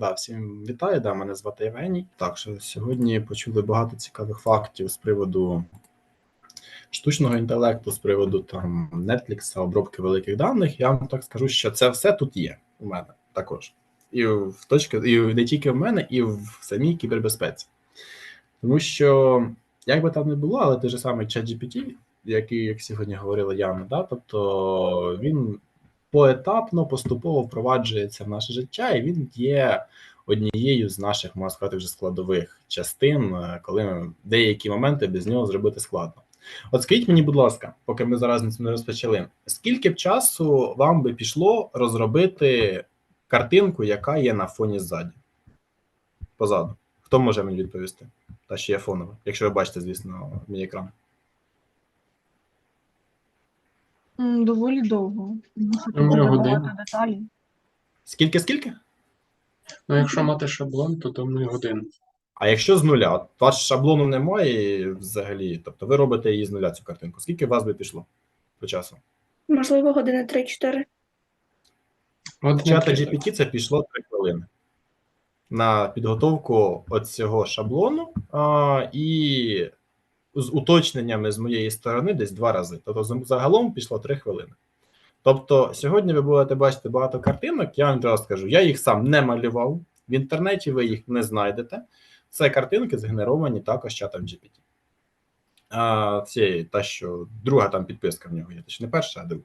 Да, всім вітаю, да, мене звати Євгеній. Так, що сьогодні почули багато цікавих фактів з приводу штучного інтелекту, з приводу там Netflix, обробки великих даних. Я вам так скажу, що це все тут є у мене також. І в точки, і не тільки в мене, і в самій кібербезпеці. Тому що, як би там не було, але той же самий ChatGPT, який, як сьогодні говорила Яна, да, тобто він поетапно, поступово впроваджується в наше життя, і він є однією з наших, можна сказати, вже складових частин, е, коли деякі моменти без нього зробити складно. От скажіть мені, будь ласка, поки ми зараз не розпочали, скільки б часу вам би пішло розробити картинку, яка є на фоні ззаді? Позаду. Хто може мені відповісти? Та ще є фонова, якщо ви бачите, звісно, мій екран. М, Доволі довго. Думаю, годину. деталей. Скільки, скільки? Ну, якщо мати шаблон, то думаю годину. А якщо з нуля, от ваш шаблону немає взагалі, тобто ви робите її з нуля цю картинку. Скільки у вас би пішло по часу? Можливо, години 3-4. Години Чата GPT це пішло 3 хвилини на підготовку от цього шаблону а, і з уточненнями з моєї сторони десь два рази. Тобто загалом пішло 3 хвилини. Тобто, сьогодні ви будете бачити багато картинок. Я вам одразу скажу, я їх сам не малював. В інтернеті ви їх не знайдете. Це картинки згенеровані також чатом GPT. А, цієї, та, що друга там підписка в нього є. Точно не перша, а друга.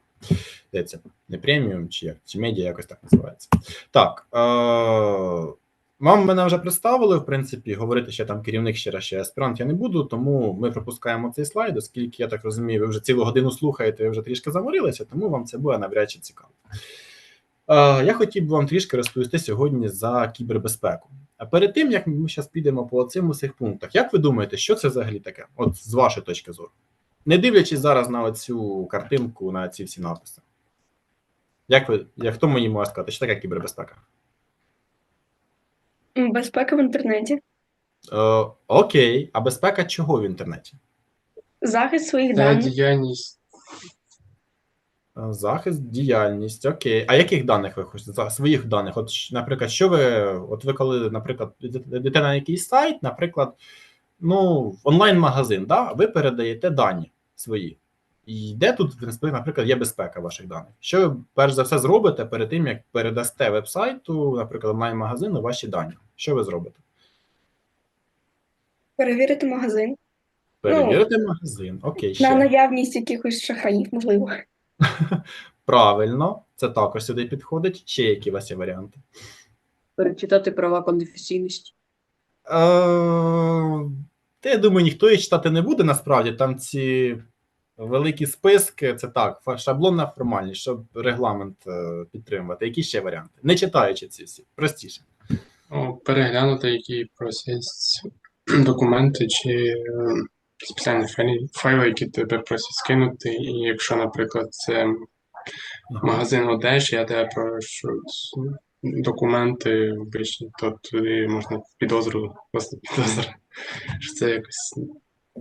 Здається, не преміум чи як, чи медіа якось так називається. Так. Е- вам мене вже представили, в принципі, говорити, я там керівник ще раз, ще аспірант я не буду, тому ми пропускаємо цей слайд, оскільки я так розумію, ви вже цілу годину слухаєте, ви вже трішки заморилися, тому вам це буде навряд чи цікаво. Е, я хотів би вам трішки розповісти сьогодні за кібербезпеку. А перед тим, як ми зараз підемо по цим усіх пунктах, як ви думаєте, що це взагалі таке? От з вашої точки зору? Не дивлячись зараз на цю картинку, на ці всі написи. Як ви, як хто мені може сказати, що таке кібербезпека? Безпека в інтернеті. Е, окей, а безпека чого в інтернеті? Захист своїх Та даних. діяльність. Е, Захист, діяльність, окей. А яких даних ви хочете? За своїх даних? От, щ- наприклад, що ви, от ви коли, наприклад, йдете на якийсь сайт, наприклад, ну, онлайн-магазин, да? ви передаєте дані свої. І де тут, наприклад, є безпека ваших даних? Що ви перш за все зробите перед тим, як передасте веб-сайту, наприклад, онлайн-магазину ваші дані? Що ви зробите? Перевірити магазин. Перевірите магазин. Окей, На ще. наявність якихось шахраїв, можливо. Правильно, це також сюди підходить. Ще які у вас є варіанти? перечитати права конфесійності. Е, та я думаю, ніхто їх читати не буде насправді. Там ці великі списки, це так, шаблонна формальність, щоб регламент е, підтримувати. Які ще варіанти? Не читаючи ці всі, простіше. Ну, переглянути, які просять документи чи е, спеціальні файли, файли, які тебе просять скинути. І якщо, наприклад, це магазин одежі, я тебе прошу документи обичні, то туди можна підозру, просто підозра, що це якось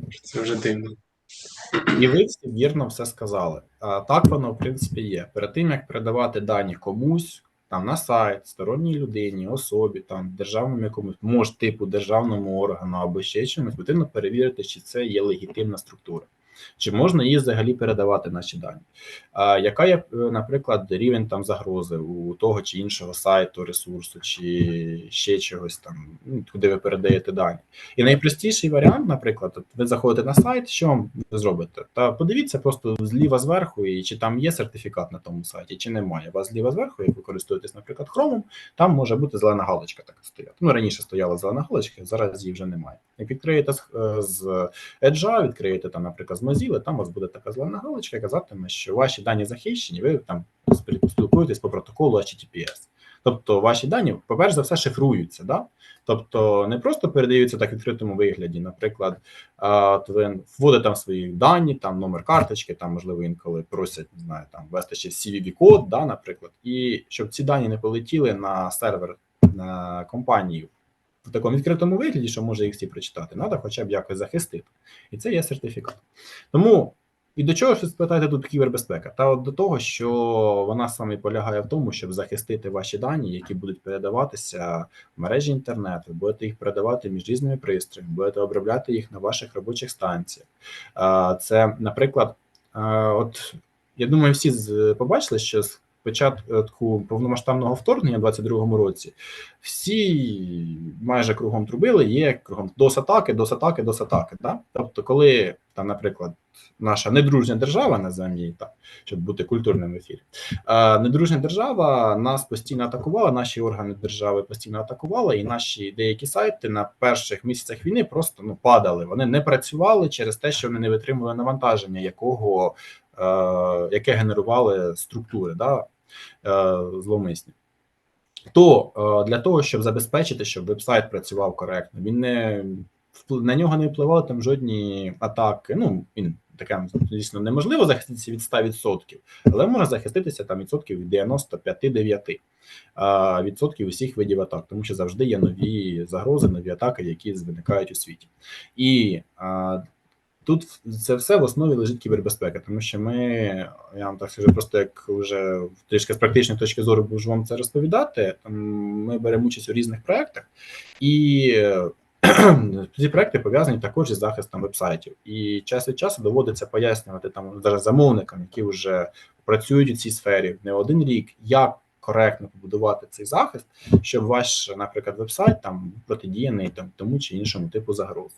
що це вже дивно. І ви всі вірно все сказали. А, так воно, в принципі, є. Перед тим, як передавати дані комусь, там на сайт, сторонній людині, особі, там державному якомусь, може, типу державному органу або ще чимось, потрібно перевірити, чи це є легітимна структура. Чи можна їй взагалі передавати наші дані? А, яка є, е, наприклад, рівень там загрози у того чи іншого сайту, ресурсу, чи ще чогось там, ну, куди ви передаєте дані? І найпростіший варіант, наприклад, ви заходите на сайт, що ви зробите? Та подивіться просто зліва зверху, і чи там є сертифікат на тому сайті, чи немає. У вас зліва зверху, як ви користуєтесь, наприклад, Chrome, там може бути зелена галочка така стояти. Ну раніше стояла зелена галочка, зараз її вже немає. Як відкриєте з, е, Edge, відкриєте там, наприклад, з Mozilla, там у вас буде така зелена галочка, яка казатиме, що ваші дані захищені, ви там спілкуєтесь по протоколу HTTPS. Тобто ваші дані, по-перше за все, шифруються. Да? Тобто не просто передаються так в відкритому вигляді. Наприклад, ви вводите там свої дані, там номер карточки, там можливо інколи просять не знаю, там ввести ще CVV-код, да, наприклад, і щоб ці дані не полетіли на сервер на компанію в такому відкритому вигляді, що може їх всі прочитати, треба хоча б якось захистити. І це є сертифікат. Тому І до чого ж спитаєте тут кібербезпека? Та от до того, що вона саме полягає в тому, щоб захистити ваші дані, які будуть передаватися в мережі інтернету, будете їх передавати між різними пристроями, будете обробляти їх на ваших робочих станціях. Це, наприклад, от я думаю, всі побачили, що з початку повномасштабного вторгнення в 22-му році всі майже кругом трубили, є кругом DOS-атаки, DOS-атаки, DOS-атаки. Да? Тобто, коли там, наприклад, наша недружня держава, називаємо її так, щоб бути культурним в ефірі. А, недружня держава нас постійно атакувала, наші органи держави постійно атакували, і наші деякі сайти на перших місяцях війни просто ну, падали. Вони не працювали через те, що вони не витримували навантаження, якого, е, яке генерували структури да, е, зловмисні. То е, для того, щоб забезпечити, щоб веб-сайт працював коректно, він не на нього не впливали там жодні атаки. Ну він таке звісно неможливо захиститися від 100%, але може захиститися там відсотків від 95-9 а, відсотків усіх видів атак, тому що завжди є нові загрози, нові атаки, які виникають у світі. І а, тут це все в основі лежить кібербезпека, тому що ми, я вам так скажу, просто як вже трішки з практичної точки зору буду вам це розповідати. Ми беремо участь у різних проектах, і ці проекти пов'язані також із захистом вебсайтів. І час від часу доводиться пояснювати там замовникам, які вже працюють у цій сфері не один рік, як коректно побудувати цей захист, щоб ваш, наприклад, вебсайт там протидіяний там тому чи іншому типу загроз.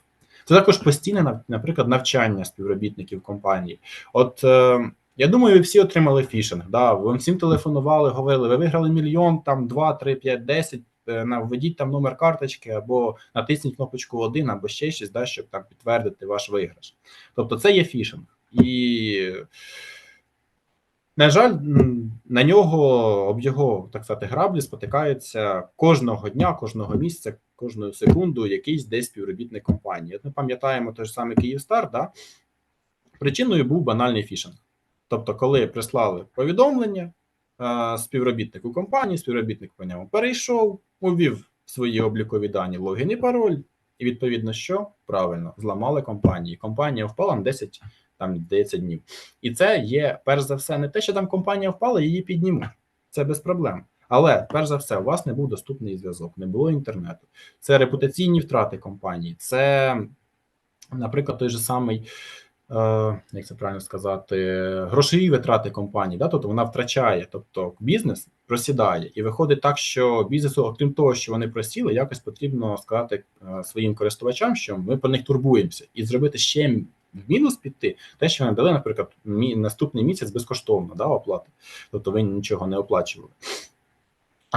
Це також постійне, наприклад, навчання співробітників компанії. От е, я думаю, ви всі отримали фішинг. Да? Вам всім телефонували, говорили, ви виграли мільйон, там 2, 3, 5, 10, е, введіть там номер карточки, або натисніть кнопочку 1, або ще щось, да, щоб там підтвердити ваш виграш. Тобто це є фішинг. І, на жаль, на нього, об його, так сказати, граблі спотикаються кожного дня, кожного місяця, кожну секунду якийсь десь співробітник компанії. От ми пам'ятаємо той ж самий Київстар, да? причиною був банальний фішинг. Тобто, коли прислали повідомлення е, співробітнику компанії, співробітник по ньому перейшов, увів свої облікові дані, логін і пароль, і відповідно, що правильно зламали компанії. Компанія впала на 10 там здається днів. І це є перш за все не те, що там компанія впала, її піднімуть. Це без проблем. Але перш за все, у вас не був доступний зв'язок, не було інтернету. Це репутаційні втрати компанії, це, наприклад, той же самий. Е, як це правильно сказати, грошові витрати компанії, да? тобто вона втрачає, тобто бізнес просідає, і виходить так, що бізнесу, окрім того, що вони просіли, якось потрібно сказати е, своїм користувачам, що ми про них турбуємося, і зробити ще в мінус піти, те, що вони дали, наприклад, наступний місяць безкоштовно да, оплати, тобто ви нічого не оплачували.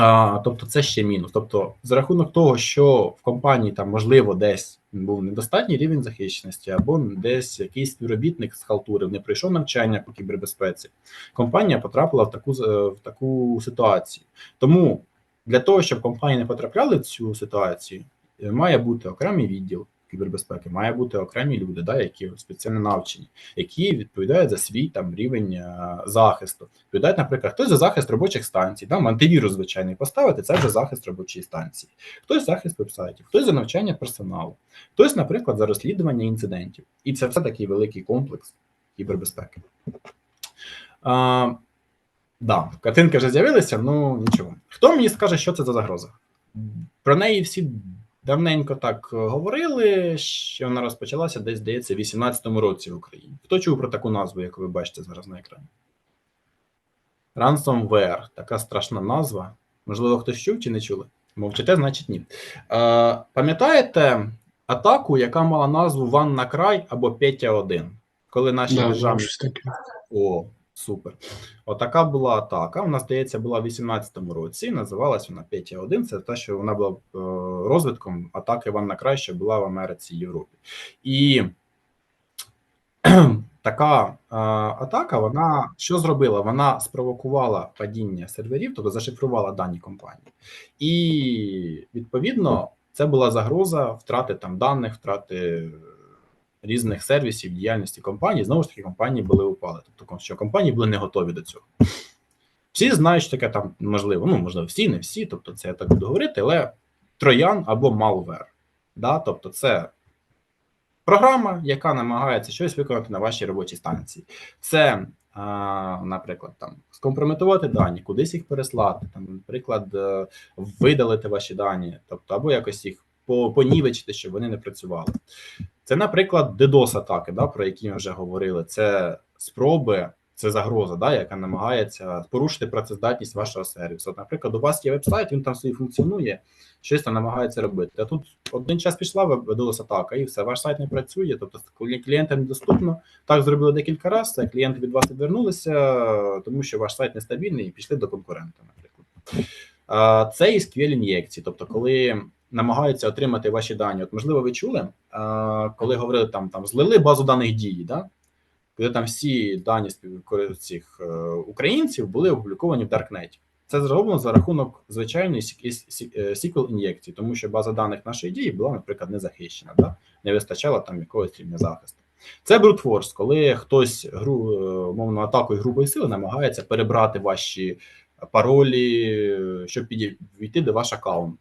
А, тобто це ще мінус. Тобто, за рахунок того, що в компанії там можливо десь був недостатній рівень захищеності, або десь якийсь співробітник з халтурив не пройшов навчання по кібербезпеці, компанія потрапила в таку в таку ситуацію. Тому для того, щоб компанії не потрапляли в цю ситуацію, е, має бути окремий відділ кібербезпеки, має бути окремі люди, да, які спеціально навчені, які відповідають за свій там рівень е, захисту. Відповідають, наприклад, хтось за захист робочих станцій, там антивірус звичайний поставити, це вже захист робочої станції, хтось захист вебсайтів, хтось за навчання персоналу, хтось, наприклад, за розслідування інцидентів. І це все такий великий комплекс кібербезпеки. А, да, картинки вже з'явилися, ну нічого. Хто мені скаже, що це за загроза? Про неї всі давненько так е, говорили, що вона розпочалася десь, здається, в 18-му році в Україні. Хто чув про таку назву, яку ви бачите зараз на екрані? Ransomware. Така страшна назва. Можливо, хтось чув чи не чули? Мовчите, значить ні. Е, пам'ятаєте атаку, яка мала назву Ван на край або Петя 1 Коли наші Да, державні о, супер. Отака була атака. Вона, здається, була в 18-му році. Називалась вона Петя 1 Це те, що вона була е, розвитком атаки Іван на край, що була в Америці і Європі. І така е, атака, вона що зробила? Вона спровокувала падіння серверів, тобто зашифрувала дані компанії. І відповідно це була загроза втрати там даних, втрати різних сервісів діяльності компанії. Знову ж таки, компанії були упали. Тобто, що компанії були не готові до цього. Всі знають, що таке там можливо, ну можливо, всі, не всі, тобто це я так буду говорити, але троян або малвер. Да? Тобто, це програма, яка намагається щось виконати на вашій робочій станції. Це, а, наприклад, там скомпрометувати дані, кудись їх переслати, там, наприклад, е, видалити ваші дані, тобто або якось їх понівечити, щоб вони не працювали. Це, наприклад, DDoS-атаки, да, про які ми вже говорили. Це спроби, це загроза, да, яка намагається порушити працездатність вашого сервісу. От, наприклад, у вас є веб-сайт, він там собі функціонує, щось там намагається робити. А тут один час пішла DDoS-атака, і все, ваш сайт не працює, тобто коли клієнтам недоступно. Так зробили декілька разів, клієнти від вас відвернулися, тому що ваш сайт нестабільний і пішли до конкурента, наприклад. Це і SQL ін'єкції, тобто, коли намагаються отримати ваші дані. От, можливо, ви чули, коли говорили там, там злили базу даних дії, да? коли там всі дані цих е, українців були опубліковані в Даркнеті. Це зроблено за рахунок звичайної SQL ін'єкції, тому що база даних нашої дії була, наприклад, не захищена, да? не вистачало там якогось рівня захисту. Це брутфорс, коли хтось гру, е, умовно атакою грубої сили намагається перебрати ваші паролі, щоб підійти до ваш аккаунт.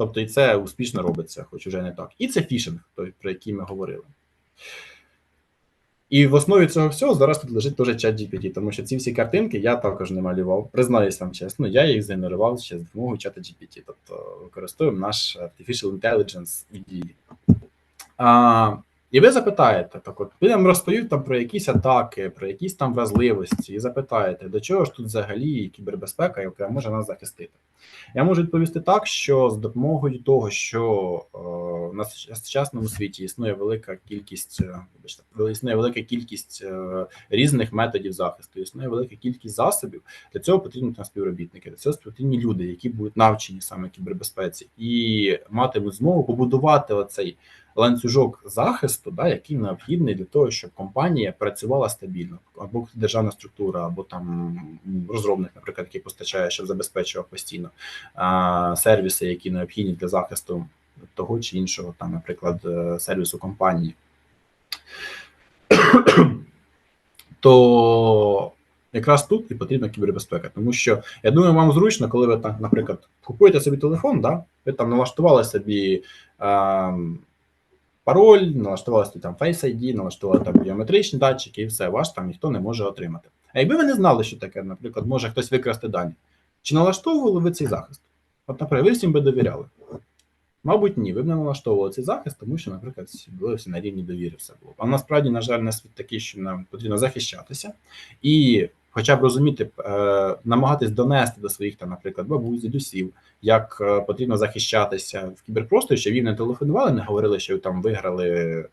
Тобто і це успішно робиться, хоч уже не так. І це фішинг, той, про який ми говорили. І в основі цього всього зараз тут лежить теж чат GPT, тому що ці всі картинки я також не малював. Признаюсь вам чесно, я їх згенерував ще з допомогою чата GPT, тобто використовуємо наш Artificial Intelligence в дії. І ви запитаєте, так от, ви нам розповів там про якісь атаки, про якісь там вразливості, і запитаєте, до чого ж тут взагалі кібербезпека, яка може нас захистити. Я можу відповісти так, що з допомогою того, що е, на сучасному світі існує велика кількість, е, існує велика кількість е, різних методів захисту, існує велика кількість засобів. Для цього потрібні там співробітники, для цього потрібні люди, які будуть навчені саме кібербезпеці, і матимуть змогу побудувати оцей ланцюжок захисту, да, який необхідний для того, щоб компанія працювала стабільно, або державна структура, або там розробник, наприклад, який постачає, щоб забезпечував постійно а, сервіси, які необхідні для захисту того чи іншого, там, наприклад, е, сервісу компанії. То якраз тут і потрібна кібербезпека, тому що я думаю, вам зручно, коли ви так, наприклад, купуєте собі телефон, да, ви там налаштували собі. А, пароль, налаштували там Face ID, налаштували там біометричні датчики, і все, ваш там ніхто не може отримати. А якби ви не знали, що таке, наприклад, може хтось викрасти дані, чи налаштовували ви цей захист? От, наприклад, ви всім би довіряли. Мабуть, ні, ви б не налаштовували цей захист, тому що, наприклад, були всі на рівні довіри все було. А насправді, на жаль, на світ такий, що нам потрібно захищатися і хоча б розуміти, е, намагатись донести до своїх, там, наприклад, бабусь, дідусів, як е, потрібно захищатися в кіберпросторі, щоб їм не телефонували, не говорили, що там виграли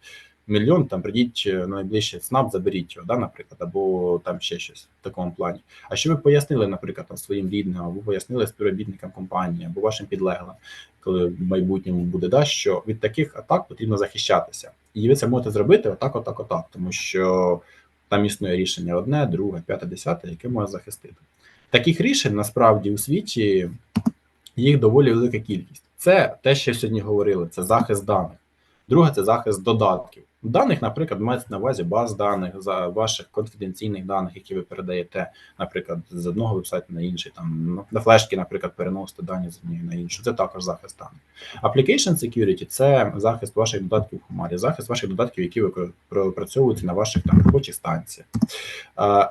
мільйон, там прийдіть е, на найближчий СНАП, заберіть його, да, наприклад, або там ще щось в такому плані. А що ви пояснили, наприклад, там, своїм рідним, або пояснили співробітникам компанії, або вашим підлеглим, коли в майбутньому буде, да, що від таких атак потрібно захищатися. І ви це можете зробити отак, отак, отак, тому що там існує рішення одне, друге, п'яте, десяте, яке може захистити. Таких рішень насправді у світі їх доволі велика кількість. Це те, що сьогодні говорили, це захист даних. Друге це захист додатків. Даних, наприклад, мається на увазі баз даних за ваших конфіденційних даних, які ви передаєте, наприклад, з одного вебсайту на інший, там на флешки, наприклад, переносити дані з однієї на іншу. Це також захист даних. Application security – це захист ваших додатків в хмарі, захист ваших додатків, які ви пропрацьовуєте на ваших там робочих станціях.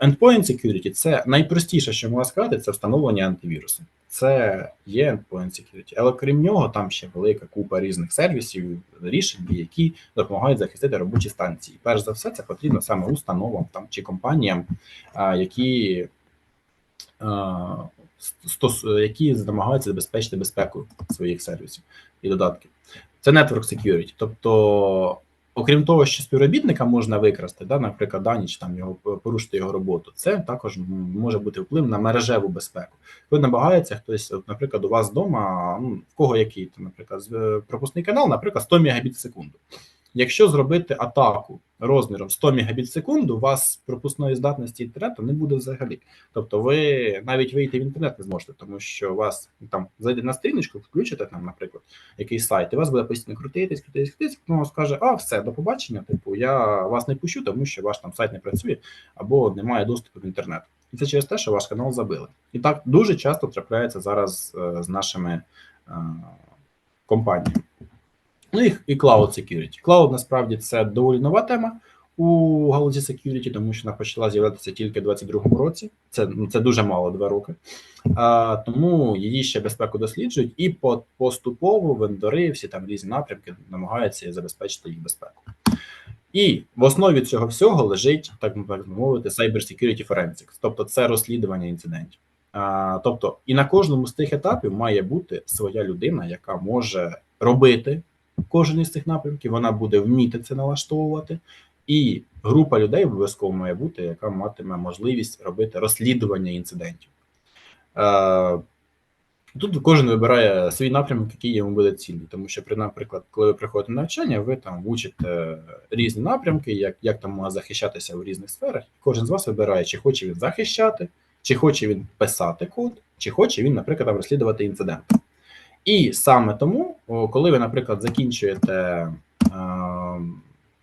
Endpoint security – це найпростіше, що можна сказати, це встановлення антивірусу. Це є endpoint security. Але крім нього, там ще велика купа різних сервісів, рішень, які допомагають захистити робочі станції. Перш за все, це потрібно саме установам там чи компаніям, які які намагаються забезпечити безпеку своїх сервісів і додатків. Це network security. Тобто, окрім того, що співробітника можна викрасти, да, наприклад, дані чи там його порушити його роботу, це також може бути вплив на мережеву безпеку. Коли намагається хтось, от, наприклад, у вас вдома, ну, в кого який, наприклад, пропускний канал, наприклад, 100 Мбіт в секунду. Якщо зробити атаку розміром 100 Мбіт в секунду, у вас пропускної здатності інтернету не буде взагалі. Тобто ви навіть вийти в інтернет не зможете, тому що у вас там зайде на сторіночку, включите там, наприклад, якийсь сайт, і вас буде постійно крутитись, крутитись, крутитись, воно скаже, а все, до побачення, типу, я вас не пущу, тому що ваш там сайт не працює або немає доступу до інтернету. І це через те, що ваш канал забили. І так дуже часто трапляється зараз е, з нашими е, компаніями. Ну і, і Cloud Security. Cloud насправді це доволі нова тема у галузі security, тому що вона почала з'являтися тільки в 2022 році. Це, ну, це дуже мало два роки. А, тому її ще безпеку досліджують, і по, поступово вендори, всі там різні напрямки намагаються забезпечити їх безпеку. І в основі цього всього лежить, так мовити, Cyber Security Forensics, тобто це розслідування інцидентів. А, тобто, і на кожному з тих етапів має бути своя людина, яка може робити кожен із цих напрямків, вона буде вміти це налаштовувати, і група людей обов'язково має бути, яка матиме можливість робити розслідування інцидентів. Е, Тут кожен вибирає свій напрямок, який йому буде цінний. Тому що, наприклад, коли ви приходите на навчання, ви там учите різні напрямки, як, як там можна захищатися в різних сферах. Кожен з вас вибирає, чи хоче він захищати, чи хоче він писати код, чи хоче він, наприклад, розслідувати інцидент. І саме тому, коли ви, наприклад, закінчуєте, е,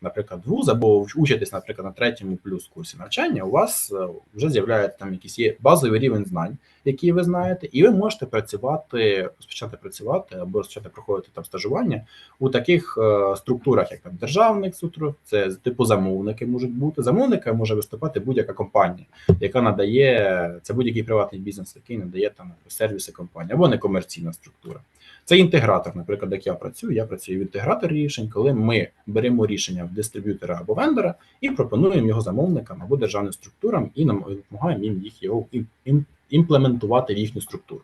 наприклад, вуз або учитесь, наприклад, на третьому плюс курсі навчання, у вас е, вже з'являється там якийсь є базовий рівень знань, які ви знаєте, і ви можете працювати, розпочати працювати або розпочати проходити там стажування у таких е, структурах, як там державних структур, це типу замовники можуть бути. Замовника може виступати будь-яка компанія, яка надає це будь-який приватний бізнес, який надає там сервіси компанії, або некомерційна структура. Це інтегратор, наприклад, як я працюю. Я працюю в інтеграторі рішень, коли ми беремо рішення в дистриб'ютора або вендора і пропонуємо його замовникам або державним структурам і нам допомагаємо їм їх його ім- ім- імплементувати в їхню структуру.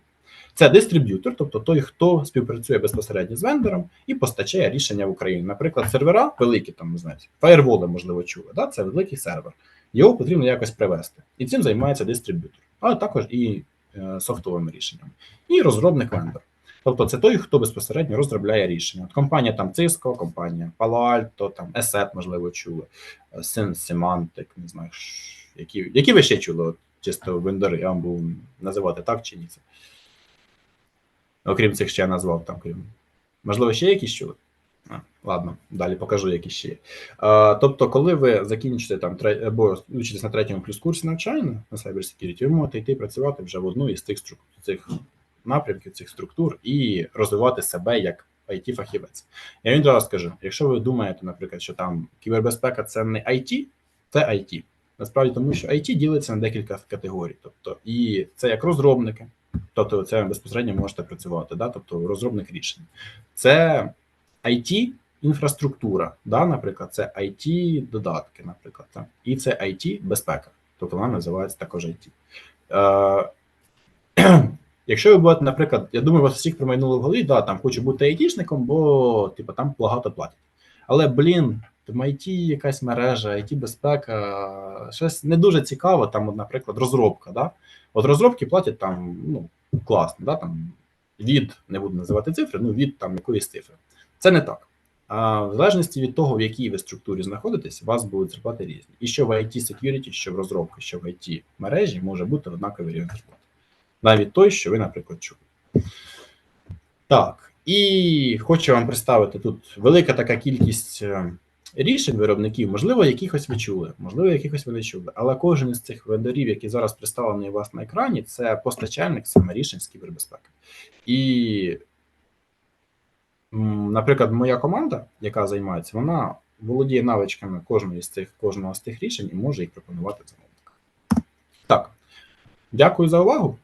Це дистриб'ютор, тобто той, хто співпрацює безпосередньо з вендором і постачає рішення в Україну. Наприклад, сервера великі, там знаю, фаєрволи, можливо, чули. Да? Це великий сервер. Його потрібно якось привести. І цим займається дистриб'ютор, а також і е, софтовими рішеннями. І розробник вендор. Тобто це той, хто безпосередньо розробляє рішення. От компанія там Cisco, компанія Palo Alto, там ESET, можливо, чули, е, Syn Semantic, не знаю, які, які ви ще чули, от, чисто вендори, я вам був називати так чи ні. Окрім цих, що я назвав там, крім. Можливо, ще якісь чули? А, ладно, далі покажу, які ще є. А, тобто, коли ви закінчите там або учитесь на третьому плюс курсі навчання на Cyber Security, ви можете йти працювати вже в одну із струк- цих напрямків, цих структур і розвивати себе як it фахівець Я вам відразу скажу: якщо ви думаєте, наприклад, що там кібербезпека це не IT, це IT. Насправді, тому що IT ділиться на декілька категорій. Тобто, і це як розробники, тобто це безпосередньо можете працювати, да? тобто розробник рішень. Це IT інфраструктура, да? наприклад, це IT додатки, наприклад, так? і це IT безпека, тобто вона називається також IT. Якщо ви будете, наприклад, я думаю, вас всіх промайнуло в голові, да, там хочу бути айтішником, бо типу, там багато платять. Але, блін, там IT якась мережа, IT безпека, щось не дуже цікаво, там, наприклад, розробка. Да? От розробки платять там, ну, класно, да? там, від, не буду називати цифри, ну від там якоїсь цифри. Це не так. А в залежності від того, в якій ви структурі знаходитесь, у вас будуть зарплати різні. І що в IT security, що в розробці, що в IT мережі може бути однаковий рівень зарплати навіть той, що ви, наприклад, чули. Так, і хочу вам представити тут велика така кількість е, рішень виробників, можливо, якихось ви чули, можливо, якихось ви не чули. Але кожен із цих вендорів, які зараз представлені у вас на екрані, це постачальник саме рішень з кібербезпеки. І, наприклад, моя команда, яка займається, вона володіє навичками кожної з цих, кожного з тих рішень і може їх пропонувати замовникам. Так, дякую за увагу.